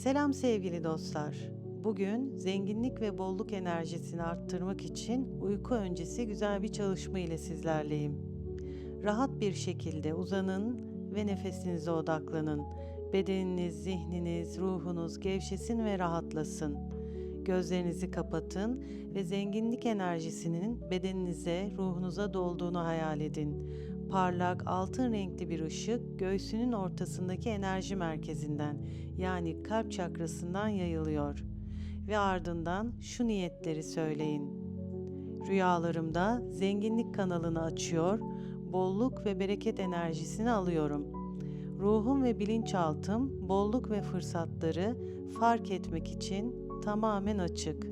Selam sevgili dostlar. Bugün zenginlik ve bolluk enerjisini arttırmak için uyku öncesi güzel bir çalışma ile sizlerleyim. Rahat bir şekilde uzanın ve nefesinize odaklanın. Bedeniniz, zihniniz, ruhunuz gevşesin ve rahatlasın. Gözlerinizi kapatın ve zenginlik enerjisinin bedeninize, ruhunuza dolduğunu hayal edin. Parlak altın renkli bir ışık göğsünün ortasındaki enerji merkezinden yani kalp çakrasından yayılıyor. Ve ardından şu niyetleri söyleyin. Rüyalarımda zenginlik kanalını açıyor, bolluk ve bereket enerjisini alıyorum. Ruhum ve bilinçaltım bolluk ve fırsatları fark etmek için tamamen açık.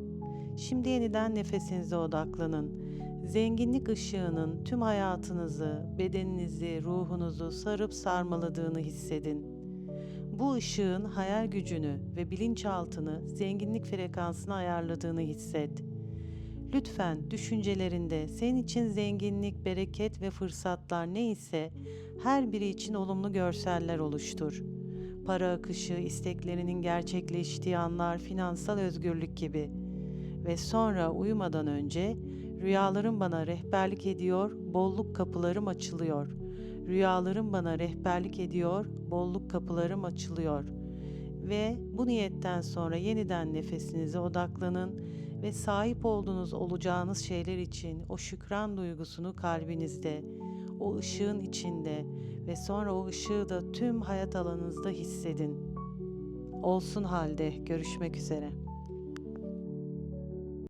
Şimdi yeniden nefesinize odaklanın. Zenginlik ışığının tüm hayatınızı, bedeninizi, ruhunuzu sarıp sarmaladığını hissedin. Bu ışığın hayal gücünü ve bilinçaltını zenginlik frekansına ayarladığını hisset. Lütfen düşüncelerinde senin için zenginlik, bereket ve fırsatlar ne ise her biri için olumlu görseller oluştur. Para akışı, isteklerinin gerçekleştiği anlar, finansal özgürlük gibi. Ve sonra uyumadan önce rüyalarım bana rehberlik ediyor, bolluk kapılarım açılıyor. Rüyalarım bana rehberlik ediyor, bolluk kapılarım açılıyor. Ve bu niyetten sonra yeniden nefesinize odaklanın ve sahip olduğunuz olacağınız şeyler için o şükran duygusunu kalbinizde, o ışığın içinde ve sonra o ışığı da tüm hayat alanınızda hissedin. Olsun halde görüşmek üzere.